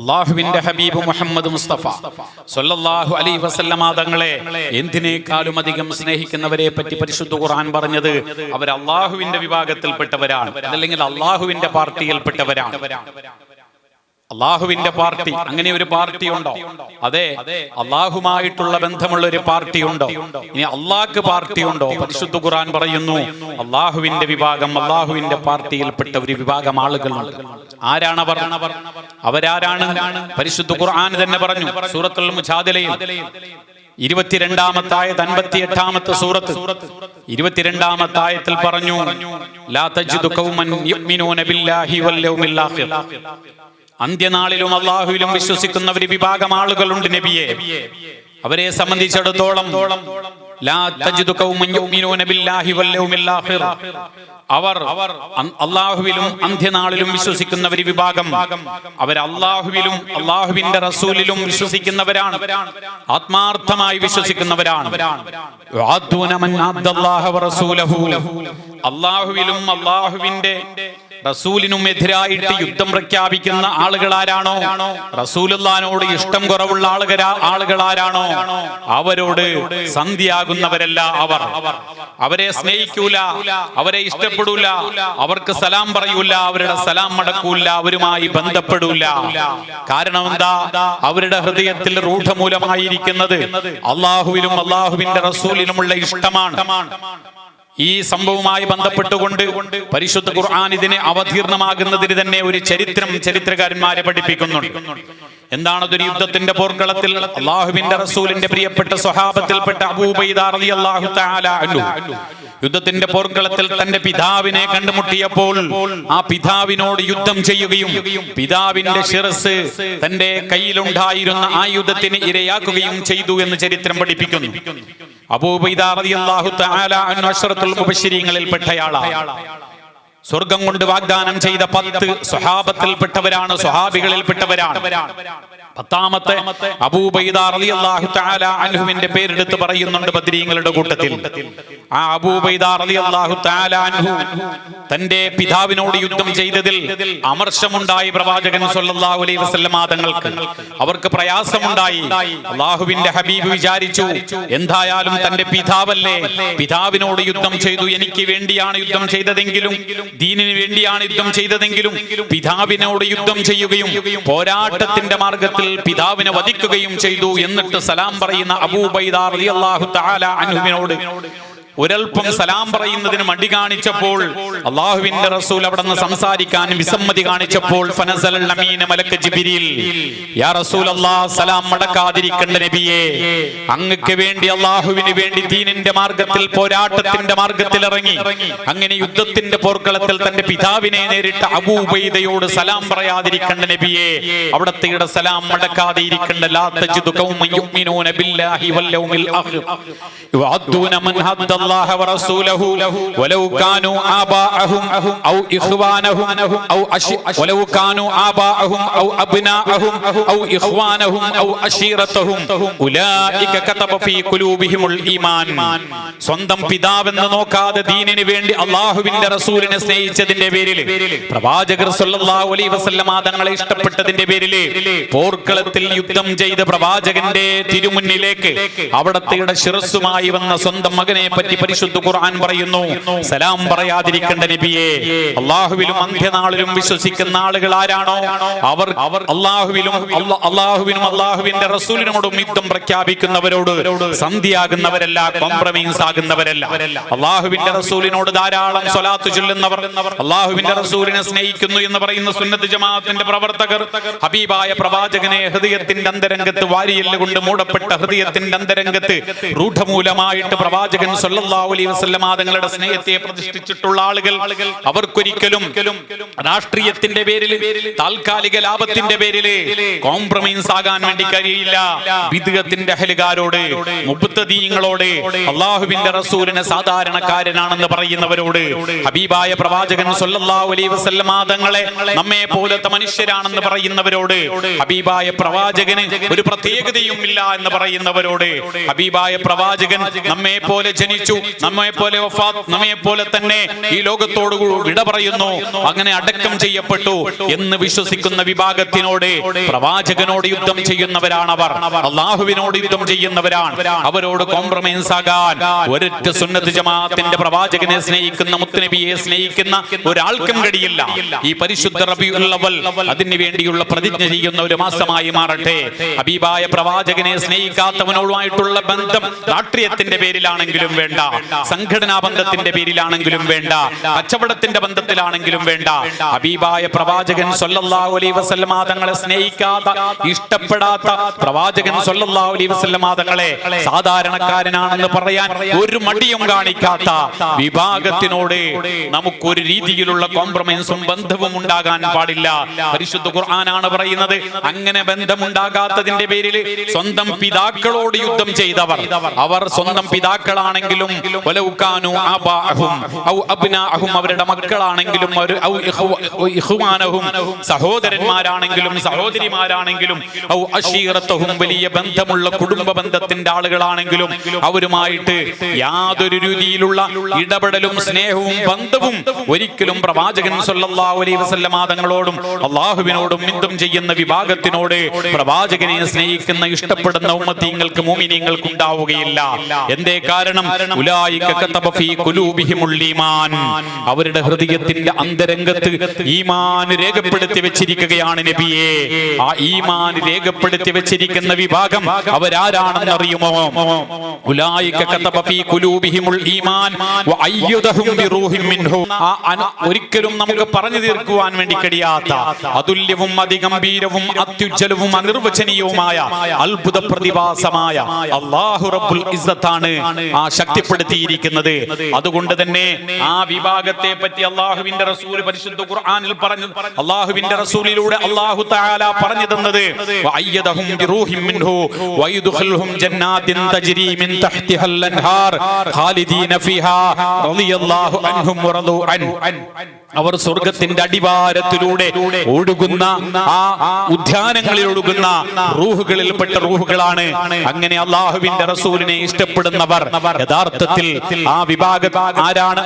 അള്ളാഹുവിന്റെ ഹബീബ് മുഹമ്മദ് മുസ്തഫ. സല്ലല്ലാഹു അലൈഹി വസല്ലമ തങ്ങളെ എന്തിനേക്കാളും അധികം സ്നേഹിക്കുന്നവരെ പറ്റി പരിശുദ്ധ ഖുർആൻ പറഞ്ഞത് അവർ അള്ളാഹുവിന്റെ വിഭാഗത്തിൽപ്പെട്ടവരാണ്. അതല്ലെങ്കിൽ അള്ളാഹുവിന്റെ പാർട്ടിയിൽപ്പെട്ടവരാണ്. അള്ളാഹുവിന്റെ പാർട്ടി. അങ്ങനെ ഒരു പാർട്ടി ഉണ്ടോ? അതെ. അള്ളാഹുമായിട്ടുള്ള ബന്ധമുള്ള ഒരു പാർട്ടി ഉണ്ടോ? ഇനി അള്ളാഹ്ക്ക് പാർട്ടി ഉണ്ടോ? പരിശുദ്ധ ഖുറാൻ പറയുന്നു അള്ളാഹുവിന്റെ വിഭാഗം അള്ളാഹുവിന്റെ പാർട്ടിയിൽപ്പെട്ട ഒരു വിഭാഗം ആളുകളുണ്ട്. ആരാണവർ അവരാരാണ്? പരിശുദ്ധ ഖുർആൻ തന്നെ പറഞ്ഞു സൂറത്തുൽ മുജാദിലയിൽ. ഇരുപത്തിരണ്ടാമത്തായത് അൻപത്തി എട്ടാമത്തെ സൂറത്ത്. ഇരുപത്തിരണ്ടാമത്തായത്തിൽ പറഞ്ഞു ലാ തജിദു ഖൗമൻ യുഅ്മിനൂന ബില്ലാഹി വൽ യൗമിൽ ആഖിർ. അന്ത്യനാളിലും അള്ളാഹുവിലും വിശ്വസിക്കുന്ന ഒരു വിഭാഗം ആളുകളുണ്ട് നബിയെ. അവരെ സംബന്ധിച്ചിടത്തോളം അവർ അള്ളാഹുവിലും അന്ത്യനാളിലും വിശ്വസിക്കുന്ന ഒരു വിഭാഗം. അവർ അള്ളാഹുവിലും അള്ളാഹുവിന്റെ റസൂലിലും വിശ്വസിക്കുന്നവരാണ്. ആത്മാർത്ഥമായി വിശ്വസിക്കുന്നവരാണ്. അള്ളാഹുവിലും അള്ളാഹുവിന്റെ റസൂലിനും എതിരായിട്ട് യുദ്ധം പ്രഖ്യാപിക്കുന്ന ആളുകളാരാണോ റസൂലുള്ളാനോട് ഇഷ്ടം കുറവുള്ള ആളുകരാ ആളുകളാരാണോ? അവരോട് സന്ധിയാകുന്നവരല്ല അവർ. അവരെ സ്നേഹിക്കൂല അവരെ ഇഷ്ടപ്പെടൂല അവർക്ക് സലാം പറയൂല അവരുടെ സലാം മടക്കൂല അവരുമായി ബന്ധപ്പെടൂല. കാരണം എന്താ? അവരുടെ ഹൃദയത്തിൽ റൂഢമൂലമായിരിക്കുന്നത് അള്ളാഹുവിനും അള്ളാഹുവിന്റെ റസൂലിനുമുള്ള ഇഷ്ടമാണ്. ഈ സംഭവവുമായി ബന്ധപ്പെട്ടുകൊണ്ട് പരിശുദ്ധ ഖുർആൻ ഇതിനെ അവതീർണമാകുന്നതിന് തന്നെ ഒരു ചരിത്രം ചരിത്രകാരന്മാരെ പഠിപ്പിക്കുന്നുണ്ട്. എന്താണ് ഒരു യുദ്ധത്തിന്റെ പോർക്കളത്തിൽ? അള്ളാഹുവിന്റെ റസൂലിന്റെ പ്രിയപ്പെട്ട സ്വഹാബത്തിൽപ്പെട്ട അബൂബൈദാർ തആല അൻഹു. യുദ്ധത്തിന്റെ പോർക്കളത്തിൽ തന്റെ പിതാവിനെ കണ്ടുമുട്ടിയപ്പോൾ ആ പിതാവിനോട് യുദ്ധം ചെയ്യുകയും പിതാവിന്റെ ശിരസ് തന്റെ കയ്യിലുണ്ടായിരുന്ന ആ യുദ്ധത്തിന് ഇരയാക്കുകയും ചെയ്തു എന്ന് ചരിത്രം പഠിപ്പിക്കുന്നു. അബൂബൈദ റളിയല്ലാഹു തആല അൻഹു അശ്റത്തുൽ മുബശ്ശിരീങ്ങളിൽ പെട്ടയാളാണ് സ്വർഗം കൊണ്ട് വാഗ്ദാനം ചെയ്ത പത്ത് സ്വഹാബത്തിൽപ്പെട്ടവരാണ് സ്വഹാബികളിൽപ്പെട്ടവരാണ്. പത്താമത്തെ അബൂബൈദ റളിയല്ലാഹു തആല അൻഹുവിന്റെ പേരെടുത്ത് പറയുന്നുണ്ട് ബദ്രീങ്ങളുടെ കൂട്ടത്തിൽ. ആ അബൂബൈദ റളിയല്ലാഹു തആല അൻഹു തന്റെ പിതാവിനോട് യുദ്ധം ചെയ്തതിൽ അമർഷമുണ്ടായി പ്രവാചകൻ സല്ലല്ലാഹു അലൈഹി വസല്ലമ തങ്ങൾക്ക്. അവർക്ക് പ്രയാസമുണ്ടായി. അള്ളാഹുവിന്റെ ഹബീബ് വിചാരിച്ചു എന്തായാലും തന്റെ പിതാവല്ലേ? പിതാവിനോട് യുദ്ധം ചെയ്തു എനിക്ക് വേണ്ടിയാണ് യുദ്ധം ചെയ്തതെങ്കിലും ദീനിന് വേണ്ടിയാണ് യുദ്ധം ചെയ്തതെങ്കിലും പിതാവിനോട് യുദ്ധം ചെയ്യുകയും പോരാട്ടത്തിന്റെ മാർഗത്തിൽ പിതാവിനെ വധിക്കുകയും ചെയ്തു എന്നിട്ട് സലാം പറയുന്ന അബൂബൈദാർ അള്ളാഹു തആല അൻഹുവിനോട് ഒരൽപ്പം സലാം പറയുന്നതിന് മടി കാണിച്ചപ്പോൾ അള്ളാഹുവിന്റെ റസൂൽ അവിടെ നിന്ന് സംസാരിക്കാൻ വിസമ്മതി കാണിച്ചപ്പോൾ സലാം മടക്കാതിരിക്കേണ്ട നബിയെ. അങ്ങക്ക് വേണ്ടി അള്ളാഹുവിന് വേണ്ടി ദീനിന്റെ മാർഗത്തിൽ പോരാട്ടത്തിന്റെ മാർഗത്തിൽ ഇറങ്ങി. അങ്ങനെ യുദ്ധത്തിന്റെ പോർക്കളത്തിൽ തന്റെ പിതാവിനെ നേരിട്ട അബൂബൈദയോട് സലാം പറയാതിരിക്കേണ്ട നബിയെ. അവിടത്തെ സലാം മടക്കാതെ ഇരിക്കേണ്ട തജിദു ഖൗമൻ യുഅ്മിനൂന ബില്ലാഹി വൽ യൗമിൽ ആഖിർ യുഅദ്ദൂന മൻ ഹദ്ദ الله ورسوله ولو كانوا آباءهم أو إخوانهم أو أش... ولو كانوا آباءهم أو أبناءهم أو إخوانهم أو أشيرتهم أولئك كتب في قلوبهم الإيمان സ്വന്തം പിതാവെന്ന് നോക്കാതെ ദീനിന് വേണ്ടി അള്ളാഹുവിന്റെ റസൂലിനെ സ്നേഹിച്ചതിന്റെ പേരിൽ പ്രവാചകർ സല്ലല്ലാഹു അലൈഹി വസല്ലമ തങ്ങളെ ഇഷ്ടപ്പെട്ടതിന്റെ പേരിൽ പോർക്കളത്തിൽ യുദ്ധം ചെയ്ത് പ്രവാചകന്റെ തിരുമുന്നിലേക്ക് അവിടത്തെ ശിറസ്സുമായി വന്ന സ്വന്തം മകനെ പറ്റി പരിശുദ്ധ ഖുർആൻ പറയുന്നു സലാം പറയാതിരിക്കേണ്ട നബിയെ അള്ളാഹുവിലും അന്ത്യനാളിലും വിശ്വസിക്കുന്ന ആളുകൾ ആരാണോ? അവർ അവർ അള്ളാഹുവിലും അള്ളാഹുവിനും അള്ളാഹുവിന്റെ റസൂലിനോടും യുദ്ധം പ്രഖ്യാപിക്കുന്നവരോട് സന്ധിയാകുന്നവരല്ല കോംപ്രമൈസ് ആകുന്നവരല്ല. അള്ളാഹുവിന്റെ റസൂലിനോട് ധാരാളം സ്വലാത്ത് ചൊല്ലുന്നവർ അള്ളാഹുവിന്റെ റസൂലിനെ സ്നേഹിക്കുന്നു എന്ന് പറയുന്ന സുന്നത്ത് ജമാഅത്തിന്റെ പ്രവർത്തകർ ഹബീബായ പ്രവാചകനെ ഹൃദയത്തിന്റെ അന്തരംഗത്ത് വാരിയല്ലുകൊണ്ട് മൂടപ്പെട്ട ഹൃദയത്തിന്റെ അന്തരംഗത്ത് റൂഢമൂലമായിട്ട് പ്രവാചകൻ തങ്ങളുടെ സ്നേഹത്തെ പ്രതിഷ്ഠിച്ചിട്ടുള്ള ആളുകൾ. അവർക്കൊരിക്കലും രാഷ്ട്രീയത്തിന്റെ പേരിൽ താൽക്കാലിക ലാഭത്തിന്റെ പേരിൽ കോംപ്രമൈസ് ആകാൻ വേണ്ടി കഴിയില്ല. വിദഗത്തിന്റെ അഹലുകാരോട് മുപ്പത്തീയങ്ങളോട് അള്ളാഹുവിന്റെ റസൂലിനെ സാധാരണക്കാരനാണെന്ന് പറയുന്നവരോട് ഹബീബായ പ്രവാചകൻ സല്ലല്ലാഹു തങ്ങളെ നമ്മെ പോലത്തെ മനുഷ്യരാണെന്ന് പറയുന്നവരോട് ഹബീബായ പ്രവാചകന് ഒരു പ്രത്യേകതയും ഇല്ല എന്ന് പറയുന്നവരോട് ഹബീബായ പ്രവാചകൻ നമ്മെ പോലെ ജനിച്ചു നമ്മെ പോലെ നമ്മെ പോലെ തന്നെ ഈ ലോകത്തോട് വിട പറയുന്നു. അങ്ങനെ അടക്കം ചെയ്യപ്പെട്ടു എന്ന് വിശ്വസിക്കുന്ന വിഭാഗത്തിനോട് പ്രവാചകനോട് യുദ്ധം ചെയ്യുന്നവരാണ് അവർ അള്ളാഹുവിനോട് യുദ്ധം ചെയ്യുന്നവരാണ്. അവരോട് കോംപ്രമൈസ് ആകാൻ ഒരൊറ്റ സുന്നത്ത് ജമാഅത്തിന്റെ പ്രവാചകനെ സ്നേഹിക്കുന്ന മുത്തുനബിയെ സ്നേഹിക്കുന്ന ഒരാൾക്കും കഴിയില്ല. ഈ പരിശുദ്ധ റബിയുൽ അവൽ അതിന് വേണ്ടിയുള്ള പ്രതിജ്ഞ ചെയ്യുന്ന ഒരു മാസമായി മാറട്ടെ. ഹബീബായ പ്രവാചകനെ സ്നേഹിക്കാത്തവനോടുമായിട്ടുള്ള ബന്ധം രാഷ്ട്രീയത്തിന്റെ പേരിലാണെങ്കിലും വേണ്ട. സംഘടനാ ബന്ധത്തിന്റെ പേരിലാണെങ്കിലും വേണ്ട. കച്ചവടത്തിന്റെ ബന്ധത്തിലാണെങ്കിലും വേണ്ട. ഹബീബായ പ്രവാചകൻ തങ്ങളെ സ്നേഹിക്കാത്ത ഇഷ്ടപ്പെടാത്ത പ്രവാചകൻ തങ്ങളെ സാധാരണക്കാരനാണെന്ന് പറയാൻ ഒരു മടിയും കാണിക്കാത്ത വിഭാഗത്തിനോട് നമുക്കൊരു രീതിയിലുള്ള കോംപ്രമൈസും ബന്ധവും ഉണ്ടാകാൻ പാടില്ല. പരിശുദ്ധ ഖുർആനാണ് പറയുന്നത്. അങ്ങനെ ബന്ധമുണ്ടാകാത്തതിന്റെ പേരിൽ സ്വന്തം പിതാക്കളോട് യുദ്ധം ചെയ്തവർ. അവർ സ്വന്തം പിതാക്കളാണെങ്കിലും അബ്നാഅഹും അവരുടെ മക്കളാണെങ്കിലും സഹോദരന്മാരാണെങ്കിലും സഹോദരിമാരാണെങ്കിലും വലിയ ബന്ധമുള്ള കുടുംബ ബന്ധത്തിന്റെ ആളുകളാണെങ്കിലും അവരുമായിട്ട് യാതൊരു രീതിയിലുള്ള ഇടപെടലും സ്നേഹവും ബന്ധവും ഒരിക്കലും പ്രവാചകൻ സല്ലല്ലാഹു അലൈഹി അള്ളാഹുവിനോടും മിന്തും ചെയ്യുന്ന വിഭാഗത്തിനോട് പ്രവാചകനെ സ്നേഹിക്കുന്ന ഇഷ്ടപ്പെടുന്ന ഉമ്മത്തിങ്ങൾക്ക് മോമിനിയങ്ങൾക്ക് ഉണ്ടാവുകയില്ല എന്തേ കാരണം? അവരുടെ ഹൃദയത്തിന്റെ അന്തരംഗത്ത് ഈമാൻ രേഖപ്പെടുത്തി വെച്ചിരിക്കുകയാണ് നബിയെ. ആ ഈമാൻ രേഖപ്പെടുത്തി വെച്ചിരിക്കുന്ന വിഭാഗം അവരാരാണെന്ന് അറിയുമോ? ഒരിക്കലും നമുക്ക് പറഞ്ഞു തീർക്കുവാൻ വേണ്ടി കഴിയാത്ത അതുല്യവും അതിഗംഭീരവും അത്യുജ്വലവും അനിർവചനീയവുമായ അത്ഭുത പ്രതിഭാസമായ അള്ളാഹു റബ്ബുൽ ഇസ്സത്താണ് ആ ശക്തിപ്പെടുത്തിയിരിക്കുന്നത് അതുകൊണ്ട് തന്നെ ആ വിഭാഗത്തെ പറ്റി അള്ളാഹുവിന്റെ റസൂൽ പരിശുദ്ധ ഖുർആനിൽ പറഞ്ഞു അള്ളാഹുവിന്റെ റസൂലിലൂടെ അള്ളാഹു തആല പറഞ്ഞു തന്നത് അവർ സ്വർഗത്തിന്റെ അടിവാരത്തിലൂടെ ഒഴുകുന്ന ആ ഉദ്യാനങ്ങളിൽ ഒഴുകുന്ന റൂഹുകളിൽപ്പെട്ട റൂഹുകളാണ്. അങ്ങനെ അള്ളാഹുവിന്റെ റസൂലിനെ ഇഷ്ടപ്പെടുന്നവർ യഥാർത്ഥത്തിൽ ആ വിഭാഗ ആരാണ്?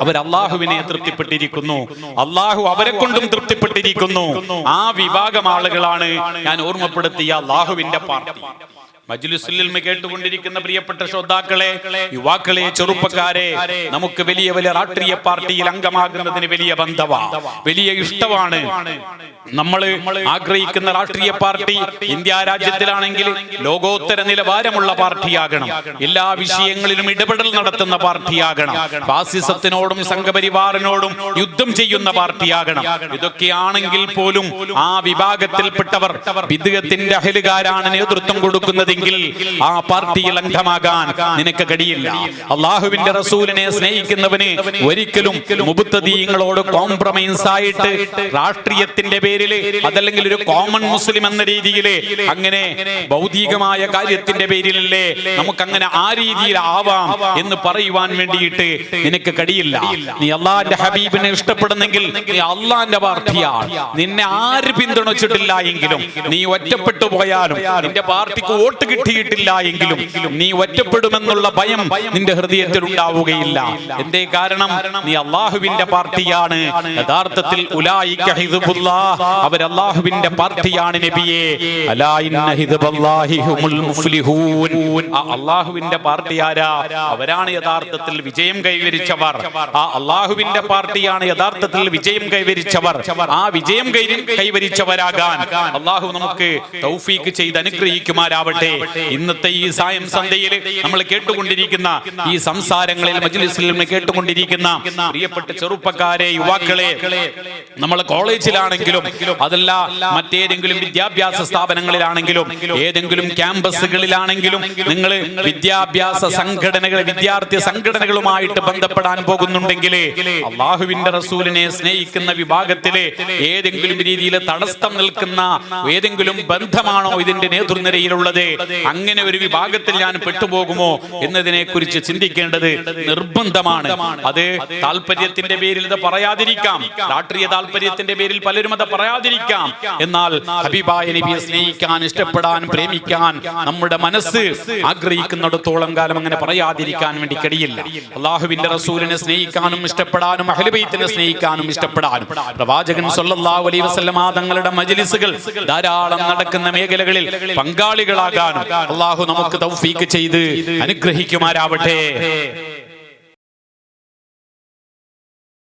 അവർ അള്ളാഹുവിനെ തൃപ്തിപ്പെട്ടിരിക്കുന്നു. അള്ളാഹു അവരെ കൊണ്ടും തൃപ്തിപ്പെട്ടിരിക്കുന്നു. ആ വിഭാഗം ആളുകളാണ് ഞാൻ ഓർമ്മപ്പെടുത്തിയ അള്ളാഹുവിന്റെ പാർട്ടി. മജ്ലിസുൽ ഇൽമ കേട്ടുകൊണ്ടിരിക്കുന്ന പ്രിയപ്പെട്ട ശ്രോതാക്കളെ യുവാക്കളെ ചെറുപ്പക്കാരെ നമുക്ക് വലിയ വലിയ രാഷ്ട്രീയ പാർട്ടിയിൽ അംഗമാകുന്നതിന് വലിയ ബന്ധമാണ് വലിയ ഇഷ്ടമാണ്. നമ്മൾ ആഗ്രഹിക്കുന്ന രാഷ്ട്രീയ പാർട്ടി ഇന്ത്യ രാജ്യത്തിലാണെങ്കിൽ ലോകോത്തര നിലവാരമുള്ള പാർട്ടിയാകണം. എല്ലാ വിഷയങ്ങളിലും ഇടപെടൽ നടത്തുന്ന പാർട്ടിയാകണം. ഫാസിസത്തിനോടും സംഘപരിവാറിനോടും യുദ്ധം ചെയ്യുന്ന പാർട്ടിയാകണം. ഇതൊക്കെയാണെങ്കിൽ പോലും ആ വിഭാഗത്തിൽപ്പെട്ടവർ വിദ്യത്തിന്റെ അഹലുകാരാണ് നേതൃത്വം കൊടുക്കുന്നതെങ്കിൽ ആ പാർട്ടിയിൽ അംഗമാകാൻ നിനക്ക് കഴിയില്ല. അള്ളാഹുവിന്റെ റസൂലിനെ സ്നേഹിക്കുന്നവന് ഒരിക്കലും മുബുത്തദീങ്ങളോട് കോംപ്രമൈസ് ആയിട്ട് രാഷ്ട്രീയത്തിന്റെ പേരിൽ അതല്ലെങ്കിൽ ഒരു കോമൺ മുസ്ലിം എന്ന രീതിയിൽ അങ്ങനെ ഭൗതികമായ കാര്യത്തിന്റെ പേരിലല്ലേ നമുക്ക് അങ്ങനെ ആ രീതിയിൽ ആവാം എന്ന് പറയുവാൻ വേണ്ടിയിട്ട് നിനക്ക് കഴിയില്ല. നീ അള്ളാന്റെ ഹബീബിനെ ഇഷ്ടപ്പെടുന്നെങ്കിൽ നീ അള്ളാന്റെ പാർട്ടിയാണ്. നിന്നെ ആര് പിന്തുണച്ചിട്ടില്ല എങ്കിലും നീ ഒറ്റപ്പെട്ടു പോയാലും നിന്റെ പാർട്ടിക്ക് വോട്ട് കിട്ടിയിട്ടില്ല എങ്കിലും നീ ഒറ്റപ്പെടുമെന്നുള്ള ഭയം നിന്റെ ഹൃദയത്തിൽ ഉണ്ടാവുകയില്ല. എന്തേ കാരണം? നീ അള്ളാഹുവിന്റെ പാർട്ടിയാണ്. യഥാർത്ഥത്തിൽ അവരല്ലാഹുവിന്റെ പാർട്ടിയാണ് നബിയെ. അള്ളാഹുവിന്റെ പാർട്ടി ആരാ? അവരാണ് യഥാർത്ഥത്തിൽ വിജയം കൈവരിച്ചവർ. ആ അള്ളാഹുവിന്റെ പാർട്ടിയാണ് യഥാർത്ഥത്തിൽ വിജയം കൈവരിച്ചവർ. ആ വിജയം കൈവരിച്ചവരാകാൻ അള്ളാഹു നമുക്ക് ചെയ്ത് അനുഗ്രഹിക്കുമാരാവട്ടെ. ഇന്നത്തെ ഈ സായം സന്ധ്യയിൽ നമ്മൾ കേട്ടുകൊണ്ടിരിക്കുന്ന ഈ സംസാരങ്ങളിൽ മജ്ലിസിൽ കേട്ടുകൊണ്ടിരിക്കുന്ന പ്രിയപ്പെട്ട ചെറുപ്പക്കാരെ യുവാക്കളെ നമ്മൾ കോളേജിലാണെങ്കിലും അതല്ല മറ്റേതെങ്കിലും വിദ്യാഭ്യാസ സ്ഥാപനങ്ങളിലാണെങ്കിലും ഏതെങ്കിലും ക്യാമ്പസുകളിലാണെങ്കിലും നിങ്ങൾ വിദ്യാഭ്യാസ സംഘടനകൾ വിദ്യാർത്ഥി സംഘടനകളുമായിട്ട് ബന്ധപ്പെടാൻ പോകുന്നുണ്ടെങ്കിൽ അള്ളാഹുവിന്റെ റസൂലിനെ സ്നേഹിക്കുന്ന വിഭാഗത്തിലെ ഏതെങ്കിലും രീതിയിൽ തടസ്സം നിൽക്കുന്ന ഏതെങ്കിലും ബന്ധമാണോ ഇതിന്റെ നേതൃനിരയിലുള്ളത്? അങ്ങനെ ഒരു വിഭാഗത്തിൽ ഞാൻ പെട്ടുപോകുമോ എന്നതിനെ കുറിച്ച് ചിന്തിക്കേണ്ടത് നിർബന്ധമാണ്. അത് താല്പര്യത്തിന്റെ പേരിൽ ഇത് പറയാതിരിക്കാം. രാഷ്ട്രീയ താല്പര്യത്തിന്റെ പേരിൽ പലരും അത് പറയാതിരിക്കാം. എന്നാൽ ഹബീബായ നബിയെ സ്നേഹിക്കാൻ ഇഷ്ടപ്പെടാൻ പ്രേമിക്കാൻ നമ്മുടെ മനസ്സ് ആഗ്രഹിക്കുന്നിടത്തോളം കാലം അങ്ങനെ പറയാതിരിക്കാൻ വേണ്ടി കഴിയില്ല. അള്ളാഹുവിന്റെ റസൂലിനെ സ്നേഹിക്കാനും ഇഷ്ടപ്പെടാനും അഹ്ലുബൈത്തിനെ സ്നേഹിക്കാനും ഇഷ്ടപ്പെടാനും. പ്രവാചകൻ സല്ലല്ലാഹു അലൈഹി വസല്ലമ തങ്ങളുടെ മജ്ലിസുകൾ ധാരാളം നടക്കുന്ന മേഖലകളിൽ അള്ളാഹു നമുക്ക് തൗഫീക്ക് ചെയ്ത് അനുഗ്രഹിക്കുമാരാവട്ടെ